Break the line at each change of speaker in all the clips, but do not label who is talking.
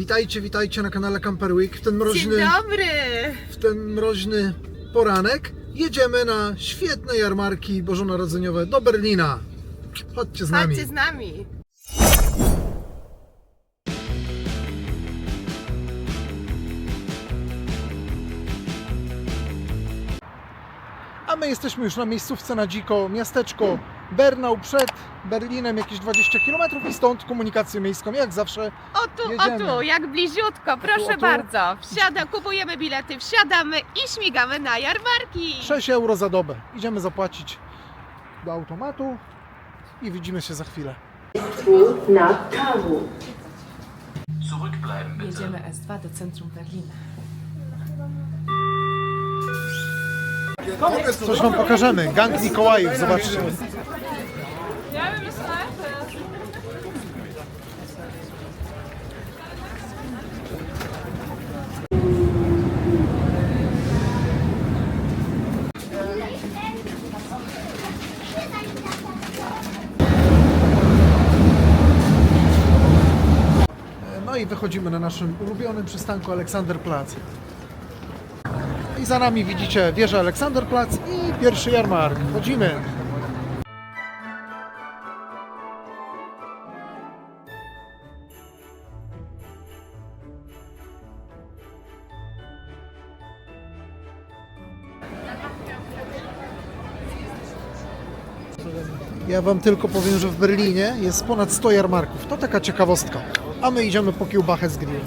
Witajcie, witajcie na kanale Camper Week. W ten mroźny,
Dzień dobry!
w ten mroźny poranek jedziemy na świetne jarmarki bożonarodzeniowe do Berlina. Chodźcie z nami.
Chodźcie z nami.
Jesteśmy już na miejscówce na dziko, miasteczko Bernau przed Berlinem, jakieś 20 km i stąd komunikację miejską, jak zawsze.
O tu,
Jedziemy.
o tu, jak bliziutko, proszę
O tu.
bardzo. Wsiada, kupujemy bilety, wsiadamy i śmigamy na jarmarki.
6 euro za dobę. Idziemy zapłacić do automatu i widzimy się za chwilę.
nach Karo.
Zurückbleiben bitte.
Jedziemy S2 do centrum Berlina.
Coś Wam pokażemy. Gang Mikołajów, zobaczcie. No i wychodzimy na naszym ulubionym przystanku Aleksanderplatz. I za nami widzicie wieżę Aleksanderplatz i pierwszy jarmark. Chodzimy. Ja Wam tylko powiem, że w Berlinie jest ponad 100 jarmarków. To taka ciekawostka. A my idziemy po kiełbachę z grillu.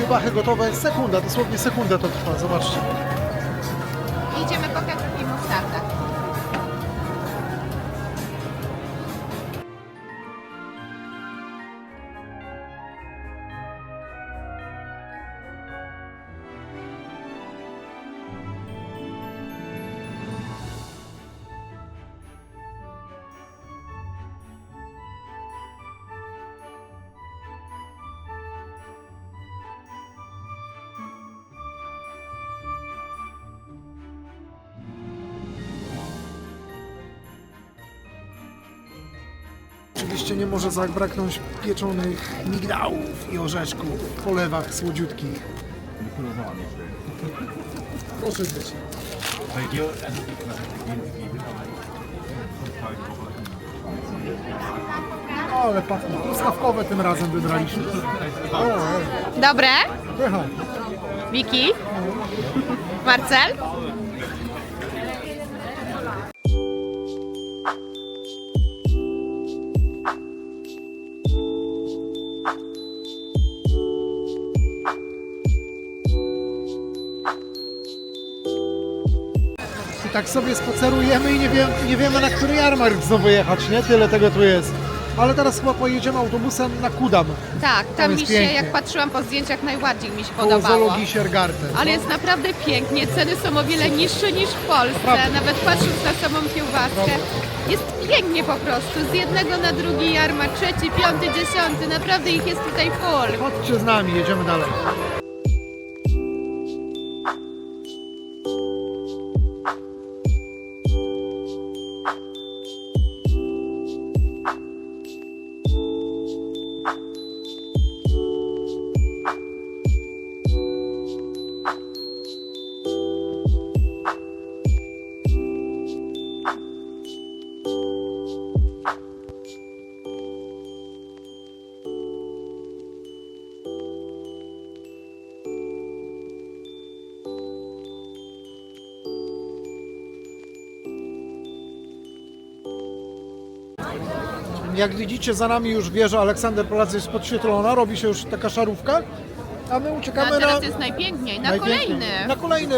Kiełbachy gotowe, sekunda, dosłownie sekundę to trwa, zobaczcie.
Idziemy po ketchup i.
nie może zabraknąć pieczonych migdałów i orzeszków w polewach słodziutkich. Proszę być. O, ale pachnie. Truskawkowe tym razem wybraliśmy. O,
Dobre?
pycha.
Wiki? Marcel?
Tak sobie spacerujemy i nie, wiem, nie wiemy na który jarmark znowu jechać, nie? Tyle tego tu jest. Ale teraz chyba pojedziemy autobusem na Kudam,
Tak, tam
jest
mi się,
pięknie.
jak patrzyłam po zdjęciach, najbardziej mi się
koło
podobało.
zoologii Siergarten.
Ale jest naprawdę pięknie, ceny są o wiele niższe niż w Polsce,
Naprawdę.
nawet patrząc na samą kiełbaskę. Jest pięknie po prostu, z jednego na drugi jarmark, trzeci, piąty, dziesiąty, naprawdę ich jest tutaj full.
Chodźcie z nami, jedziemy dalej. Jak widzicie, za nami już wieża Aleksanderplatz jest podświetlona, robi się już taka szarówka, a my
A
uciekamy na,
teraz jest najpiękniej, na
najpiękniej-
kolejny
na kolejny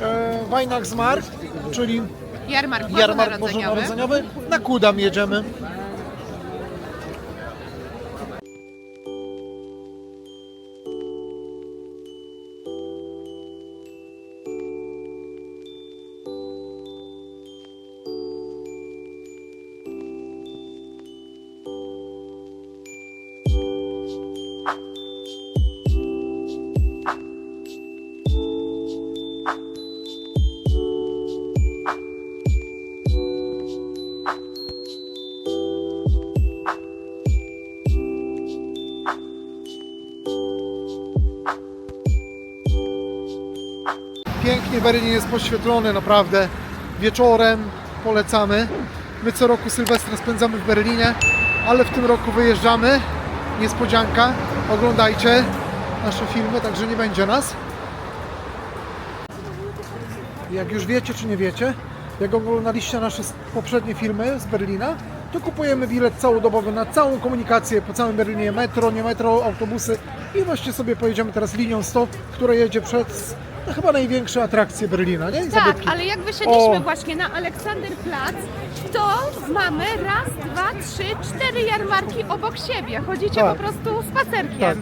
e, Weihnachtsmarkt, czyli
jarmark
jarmark
bożonarodzeniowy.
bożonarodzeniowy. Na Kudam jedziemy. Berlin jest podświetlony, naprawdę. Wieczorem polecamy. My co roku Sylwestra spędzamy w Berlinie, ale w tym roku wyjeżdżamy. Niespodzianka. Oglądajcie nasze filmy, także nie będzie nas. Jak już wiecie czy nie wiecie, jak oglądaliście nasze poprzednie filmy z Berlina, to kupujemy bilet całodobowy na całą komunikację po całym Berlinie, metro, nie metro, autobusy i właśnie sobie pojedziemy teraz linią 100, która jedzie przez no, chyba największe atrakcje Berlina, nie? I
Tak,
zabytki.
ale jak wyszedliśmy
O.
właśnie na Aleksanderplatz, to mamy raz, dwa, trzy, cztery jarmarki obok siebie. Chodzicie
Tak.
po prostu spacerkiem.
Tak.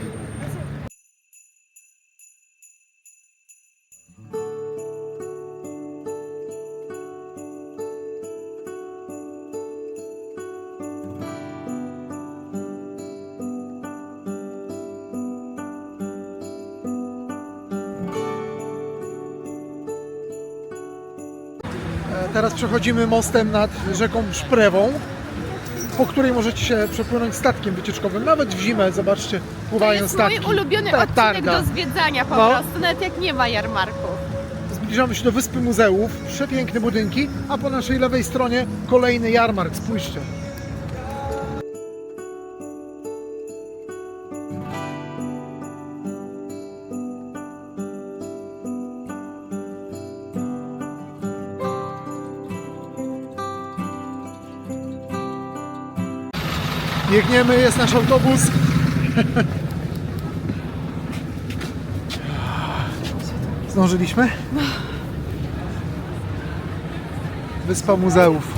Przechodzimy mostem nad rzeką Szprewą, po której możecie się przepłynąć statkiem wycieczkowym. Nawet w zimę, zobaczcie,
To
pływają
jest
statki.
mój ulubiony
Ta
odcinek
targa.
do zwiedzania po
No.
prostu, nawet jak nie ma jarmarku.
Zbliżamy się do Wyspy Muzeów, przepiękne budynki, a po naszej lewej stronie kolejny jarmark, spójrzcie. Biegniemy, jest nasz autobus. Zdążyliśmy? Wyspa Muzeów.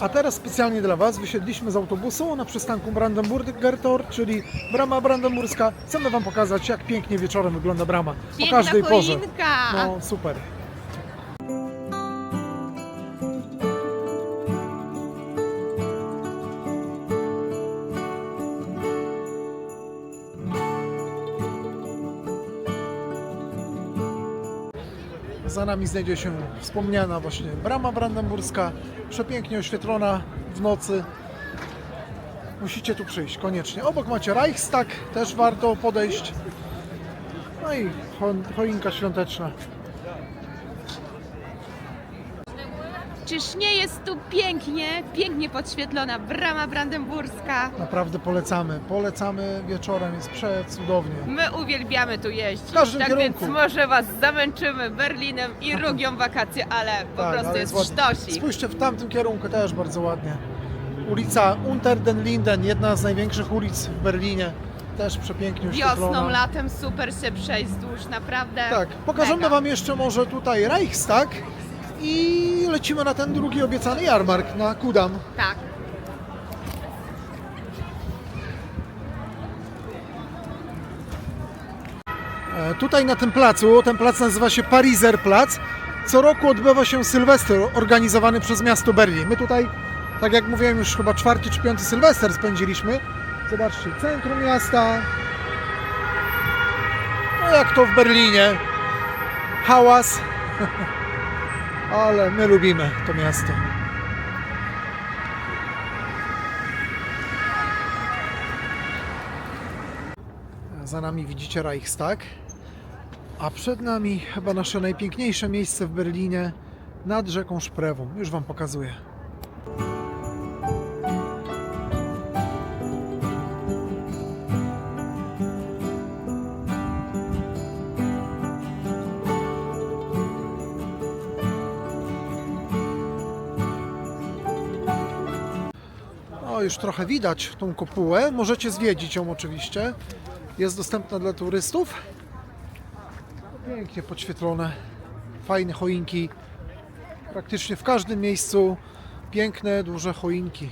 A teraz specjalnie dla Was wysiedliśmy z autobusu na przystanku Brandenburger Tor, czyli brama brandenburska. Chcemy Wam pokazać, jak pięknie wieczorem wygląda brama. O
Piękna
każdej porze. No, super. Za nami znajdzie się wspomniana właśnie brama brandenburska, przepięknie oświetlona w nocy. Musicie tu przyjść, koniecznie. Obok macie Reichstag, też warto podejść. No i cho- choinka świąteczna.
Czyż nie jest tu pięknie, pięknie podświetlona brama brandenburska?
Naprawdę polecamy. Polecamy wieczorem, jest przecudownie.
My uwielbiamy tu jeździć,
W każdym
tak
kierunku.
więc może Was zamęczymy Berlinem i Rugią wakacje, ale po
Tak,
prostu
ale
jest
ładnie.
sztosik.
Spójrzcie w tamtym kierunku też bardzo ładnie. Ulica Unter den Linden, jedna z największych ulic w Berlinie. Też przepięknie oświetlona.
Wiosną, latem super się przejść wzdłuż, naprawdę.
Tak, pokażemy
mega.
Wam jeszcze może tutaj Reichstag i lecimy na ten drugi obiecany jarmark na Kudam.
Tak.
E, Tutaj na tym placu, ten plac nazywa się Pariser Plac. Co roku odbywa się Sylwester organizowany przez miasto Berlin. My tutaj, tak jak mówiłem, już chyba czwarty czy piąty Sylwester spędziliśmy. Zobaczcie, centrum miasta. No jak to w Berlinie. Hałas. Ale my lubimy to miasto. Za nami widzicie Reichstag. A przed nami chyba nasze najpiękniejsze miejsce w Berlinie nad rzeką Szprewą. Już Wam pokazuję. Już trochę widać tą kopułę. Możecie zwiedzić ją oczywiście. Jest dostępna dla turystów. Pięknie podświetlone, fajne choinki. Praktycznie w każdym miejscu piękne, duże choinki.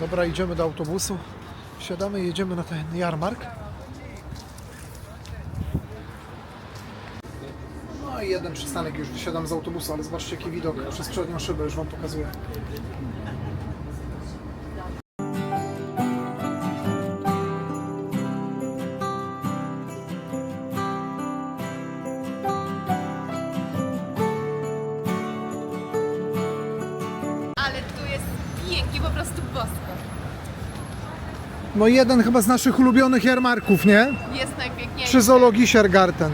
Dobra, idziemy do autobusu. Wsiadamy, jedziemy na ten jarmark. I jeden przystanek już wysiadam z autobusu, ale zobaczcie jaki widok przez przednią szybę, już Wam pokazuję.
Ale tu jest pięknie, po prostu bosko.
No jeden chyba z naszych ulubionych jarmarków, nie?
Jest najpiękniejszy.
Przy zoologii Siergarten.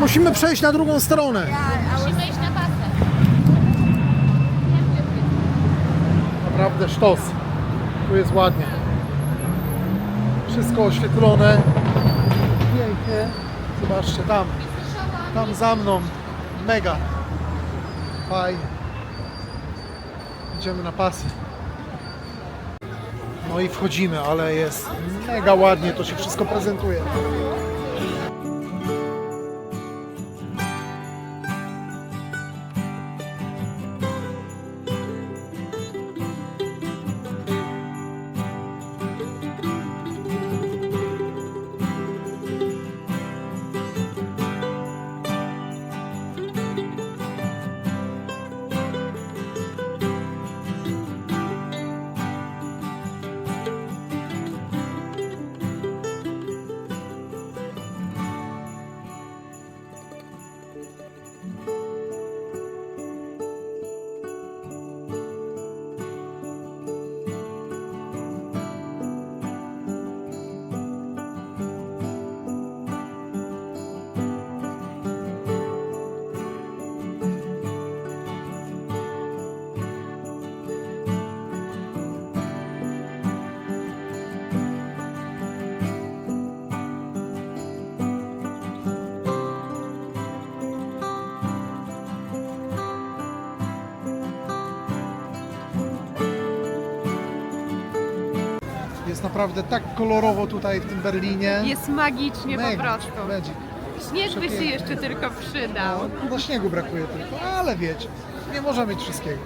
Musimy przejść na drugą stronę.
Musimy iść na basen.
Naprawdę sztos. Tu jest ładnie. Wszystko oświetlone. Pięknie. Zobaczcie tam. Tam za mną. Mega. Fajnie. Idziemy na pasy. No i wchodzimy, ale jest mega ładnie to się wszystko prezentuje. Jest naprawdę tak kolorowo tutaj w tym Berlinie.
Jest magicznie po
Mega,
prostu.
Magic.
Śnieg by się
Przepięknie.
jeszcze tylko przydał.
No, do śniegu brakuje tylko, ale wiecie, nie może mieć wszystkiego.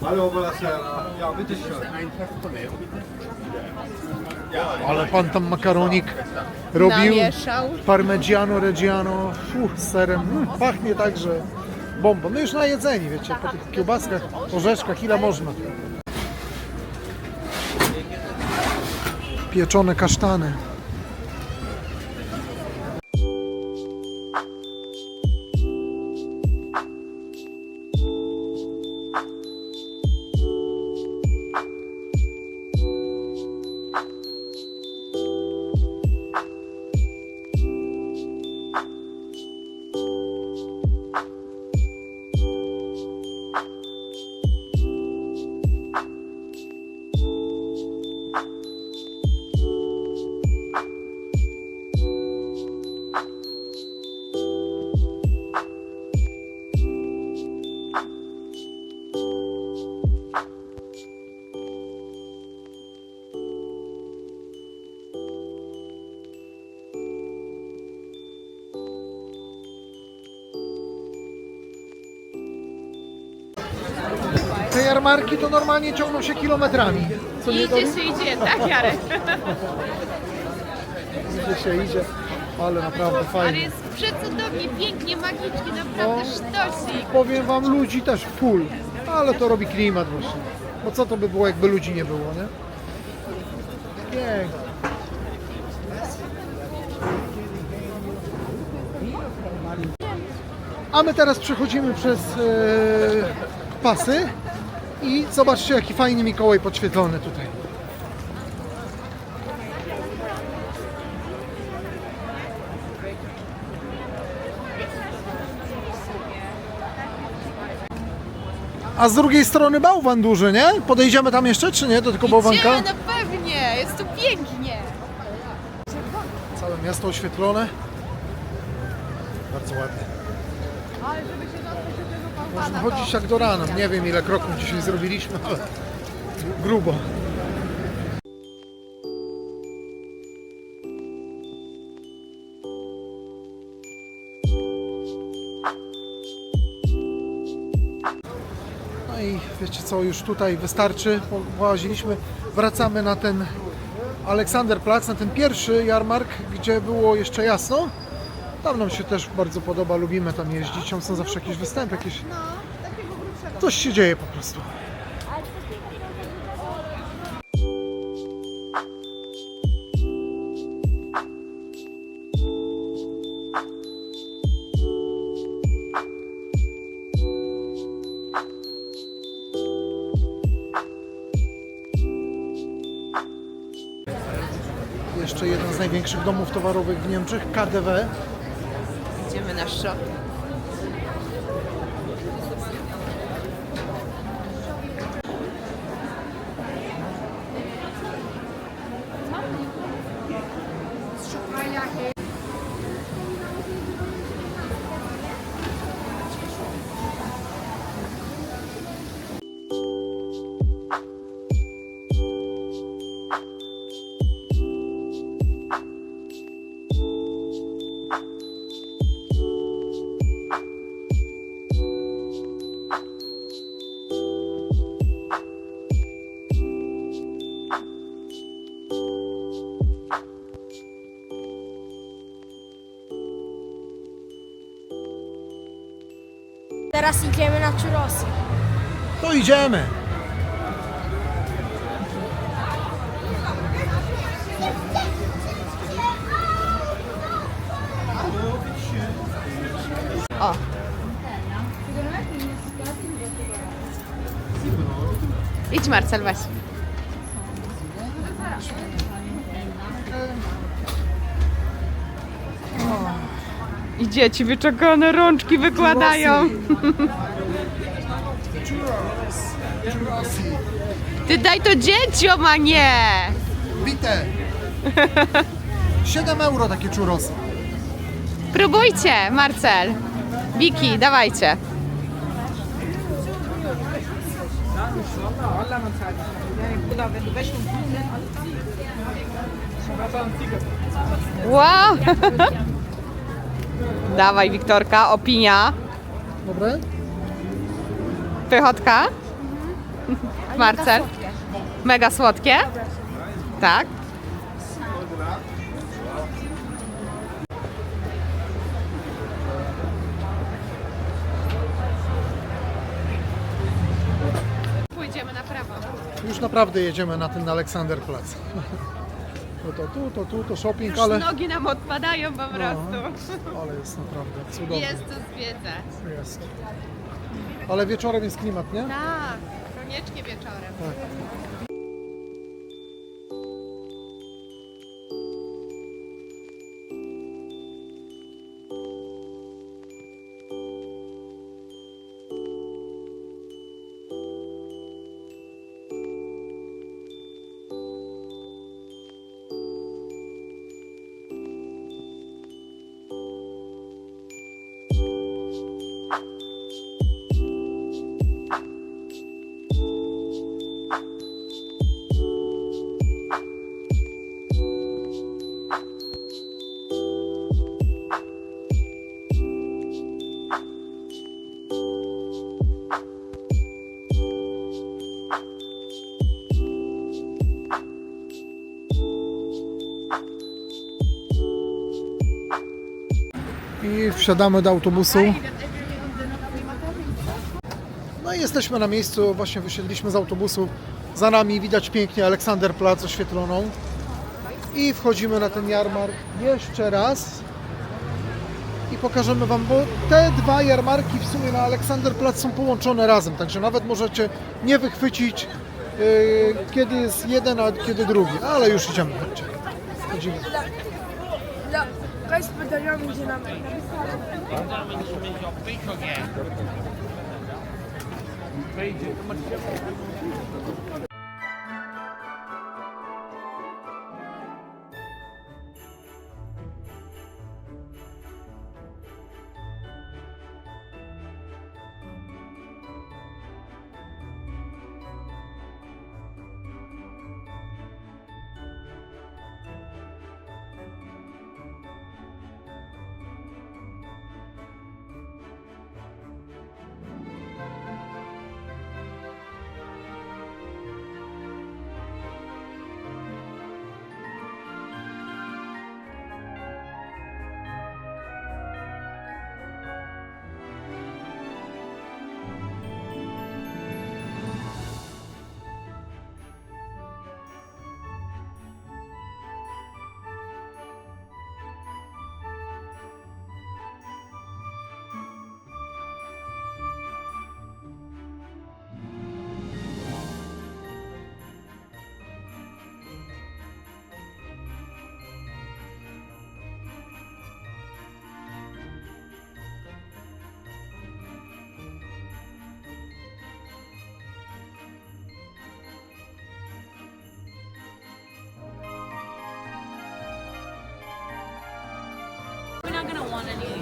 Hallo. Ja, bitte schön.
Ale pan tam makaronik robił.
Namieszał.
Parmigiano Reggiano Fuh, z serem. Mm, pachnie także bombą. No już na jedzeni, wiecie, po tych kiełbaskach, orzeszkach, ile można. Pieczone kasztany. Jarmarki to normalnie ciągną się kilometrami. Co nie
Idzie się, idzie, tak Jarek?
Idzie się idzie, ale naprawdę
Ale
fajnie.
jest przecudownie, pięknie, magicznie, naprawdę sztosik.
Powiem wam, ludzi też full, ale to robi klimat właśnie. Bo co to by było, jakby ludzi nie było, nie? Pięknie. A my teraz przechodzimy przez e, pasy i zobaczcie, jaki fajny Mikołaj podświetlony tutaj. A z drugiej strony bałwan duży, nie? Podejdziemy tam jeszcze, czy nie? Do tylko bałwanka?
Idziemy, no pewnie, jest tu pięknie.
Całe miasto oświetlone. Bardzo ładnie. Można chodzić jak do rana. Nie wiem ile kroków dzisiaj zrobiliśmy, ale grubo. No i wiecie co, już tutaj wystarczy. Po- Połaziliśmy, wracamy na ten Aleksanderplatz, na ten pierwszy jarmark, gdzie było jeszcze jasno. Tam nam się też bardzo podoba, lubimy tam jeździć, tam są zawsze jakieś występy, jakieś... Coś się dzieje po prostu. jeszcze jeden z największych domów towarowych w Niemczech, KDW,
Idziemy na shop.
Teraz idziemy na churrosy.
To idziemy!
O. Idź Marcel, weź. I dzieci wyczekane rączki wykładają. Ty daj to dzieciom, a nie!
Bite! 7 euro takie churrosy.
Próbujcie, Marcel. Wiki, dawajcie. Wow! Dawaj, Wiktorka, opinia.
Dobre?
Pychotka? Marcel? Mega słodkie? Tak. Pójdziemy na prawo.
Już naprawdę jedziemy na ten Aleksanderplatz. To, to tu, to tu, to shopping,
Już
ale,
nogi nam odpadają po prostu.
ale jest naprawdę cudownie.
Jest to zwiedzać.
Jest. Ale wieczorem jest klimat, nie?
Tak, koniecznie wieczorem.
Tak. Wsiadamy do autobusu. No i jesteśmy na miejscu, właśnie wysiedliśmy z autobusu. Za nami widać pięknie Aleksanderplatz oświetloną. I wchodzimy na ten jarmark jeszcze raz. I pokażemy Wam, bo te dwa jarmarki w sumie na Aleksanderplatz są połączone razem, także nawet możecie nie wychwycić yy, kiedy jest jeden, a kiedy drugi. Ale już idziemy, chodźcie. Chodzimy.
Instagram incinamen. Instagram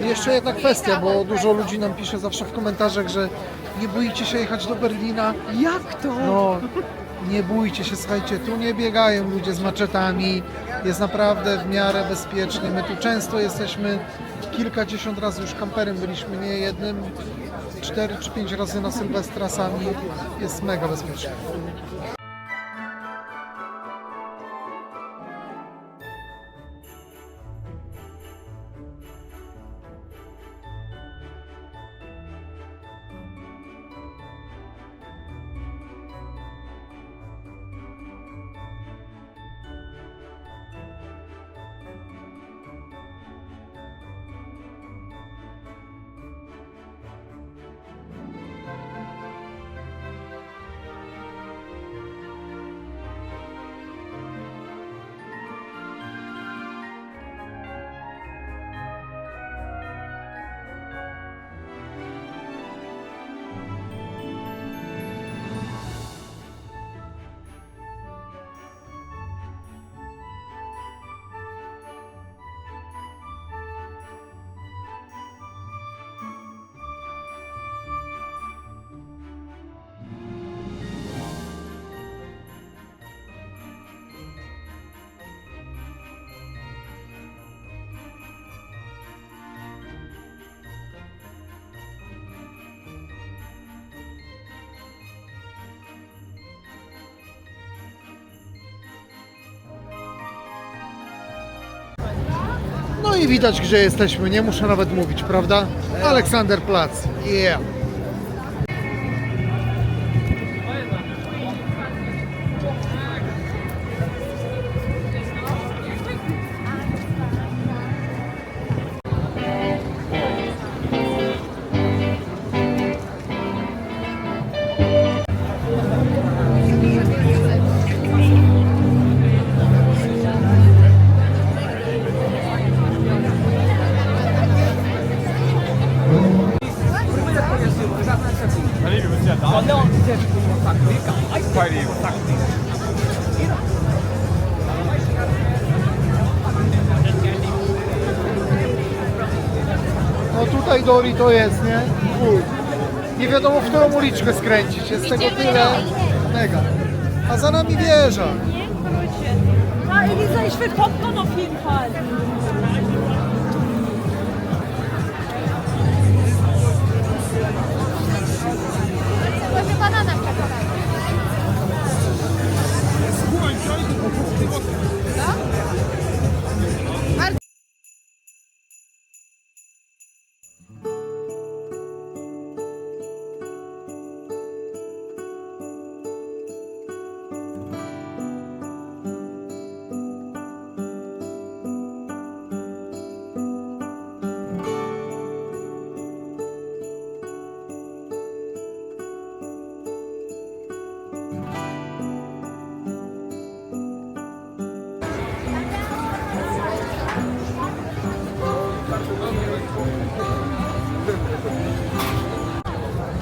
I jeszcze jedna kwestia, bo dużo ludzi nam pisze zawsze w komentarzach, że nie boicie się jechać do Berlina.
Jak to?
No, nie bójcie się, słuchajcie, tu nie biegają ludzie z maczetami, jest naprawdę w miarę bezpiecznie. My tu często jesteśmy, kilkadziesiąt razy już kamperem byliśmy, nie jednym, cztery czy pięć razy na Sylwestra sami, jest mega bezpiecznie. No i widać, gdzie jesteśmy, nie muszę nawet mówić, prawda? Aleksanderplatz, yeah! Dori to jest, nie? Uj. Nie wiadomo w którą uliczkę skręcić, jest tego tyle. Mega. A za nami wieża.
Ja, Elisa, ich will Popcorn auf jeden Fall.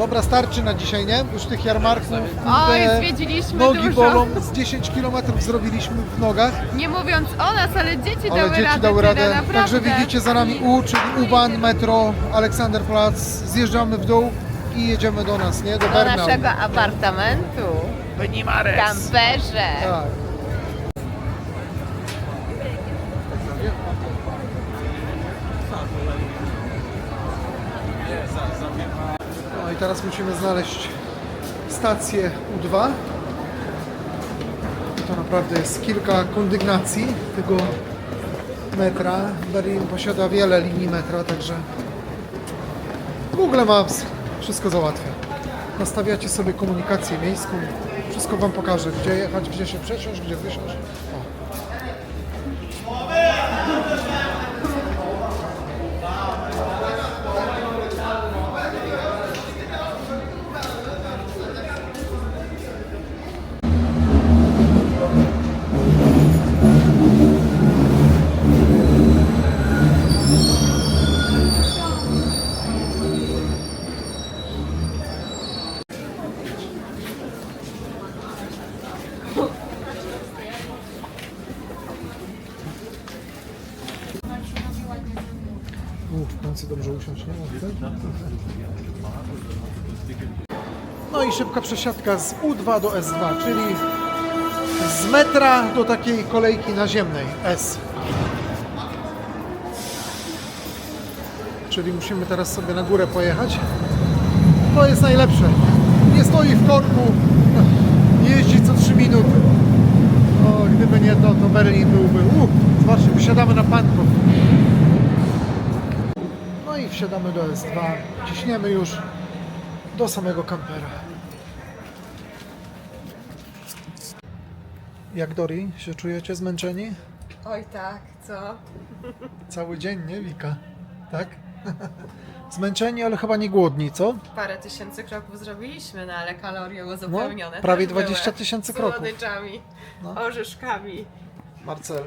Dobra, starczy na dzisiaj, nie? Już tych jarmarków.
Oj,
kurde,
zwiedziliśmy
Nogi
dużo.
bolą, z 10 km zrobiliśmy w nogach,
Nie mówiąc o nas, ale dzieci
ale
dały
dzieci
radę.
dały
tyle,
radę.
naprawdę.
Także widzicie za nami U, czyli U-Bahn, metro, Aleksanderplatz. Zjeżdżamy w dół i jedziemy do nas, nie? Do
Do
Bernau.
naszego apartamentu. Kamperze.
Tak. No i teraz musimy znaleźć stację U2. To naprawdę jest kilka kondygnacji tego metra. Berlin posiada wiele linii metra, także Google Maps wszystko załatwia. Nastawiacie sobie komunikację miejską, wszystko Wam pokaże, gdzie jechać, gdzie się przesiąść, gdzie wysiąść. O. kierowcy dobrze usiąść, nie? No i szybka przesiadka z U2 do S2, czyli z metra do takiej kolejki naziemnej S. Czyli musimy teraz sobie na górę pojechać. To jest najlepsze. Nie stoi w korku, jeździ co 3 minuty. O, gdyby nie to, to Berlin byłby. Uh, zobaczcie, wysiadamy na Pankow. No i wsiadamy do S2. Ciśniemy już do samego kampera. Jak Dori się czujecie zmęczeni?
Oj tak, co?
Cały dzień, nie Wika? Tak? Zmęczeni, ale chyba nie głodni, co?
Parę tysięcy kroków zrobiliśmy, no ale kalorie
No,
uzupełnione
prawie
też były.
20 tysięcy kroków.
Słodyczami,
No.
orzeszkami.
Marcel,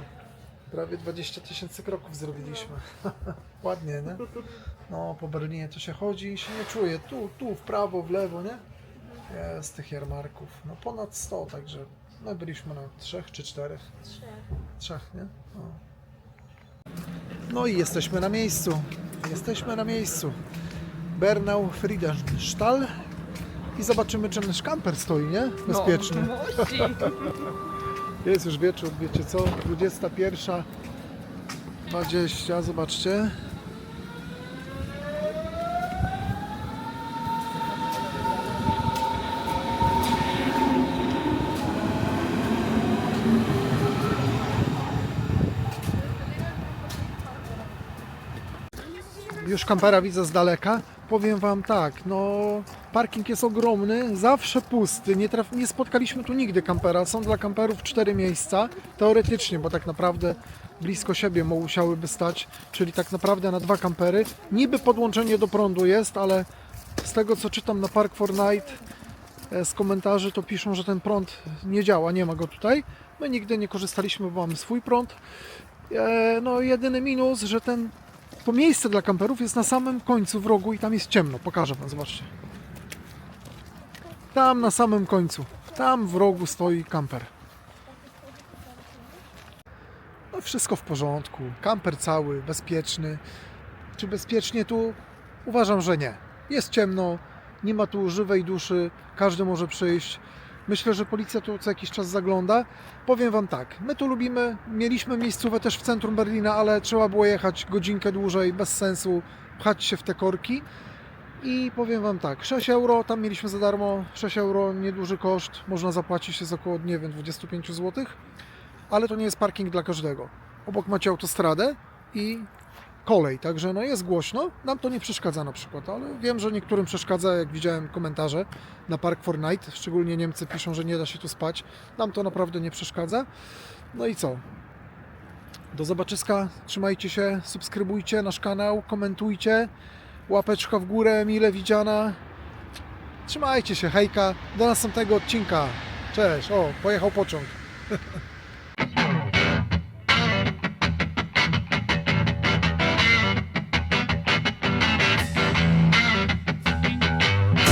prawie 20 tysięcy kroków zrobiliśmy. Ładnie, nie? No, po Berlinie to się chodzi i się nie czuje. Tu, tu, w prawo, w lewo, nie? Jest tych jarmarków. No ponad 100, także my byliśmy na trzech czy czterech. Trzech, nie? No. no i jesteśmy na miejscu. Jesteśmy na miejscu. Bernau Friedenstall i zobaczymy, czy nasz kamper stoi, nie? Bezpieczny.
No, musi.
Jest już wieczór, wiecie co? 21.20, zobaczcie. Już kampera widzę z daleka. Powiem Wam tak, no parking jest ogromny, zawsze pusty. Nie, traf, nie spotkaliśmy tu nigdy kampera. Są dla kamperów cztery miejsca, teoretycznie, bo tak naprawdę blisko siebie musiałyby stać, czyli tak naprawdę na dwa kampery. Niby podłączenie do prądu jest, ale z tego co czytam na Park for Night e, z komentarzy, to piszą, że ten prąd nie działa, nie ma go tutaj. My nigdy nie korzystaliśmy, bo mamy swój prąd. E, No jedyny minus, że ten to miejsce dla kamperów jest na samym końcu w rogu i tam jest ciemno. Pokażę Wam, zobaczcie. Tam na samym końcu. Tam w rogu stoi kamper. No wszystko w porządku. Kamper cały, bezpieczny. Czy bezpiecznie tu? Uważam, że nie. Jest ciemno, nie ma tu żywej duszy, każdy może przyjść. Myślę, że policja tu co jakiś czas zagląda. Powiem Wam tak, my tu lubimy, mieliśmy miejscówę też w centrum Berlina, ale trzeba było jechać godzinkę dłużej, bez sensu pchać się w te korki. I powiem Wam tak, 6 euro, tam mieliśmy za darmo, 6 euro, nieduży koszt, można zapłacić jest około, nie wiem, 25 zł, ale to nie jest parking dla każdego. Obok macie autostradę i kolej, także no jest głośno, nam to nie przeszkadza na przykład, ale wiem, że niektórym przeszkadza, jak widziałem komentarze na Park for Night, szczególnie Niemcy piszą, że nie da się tu spać, nam to naprawdę nie przeszkadza. No i co? Do zobaczyska, trzymajcie się, subskrybujcie nasz kanał, komentujcie, łapeczka w górę, mile widziana. Trzymajcie się, hejka, do następnego odcinka. Cześć, o, pojechał pociąg.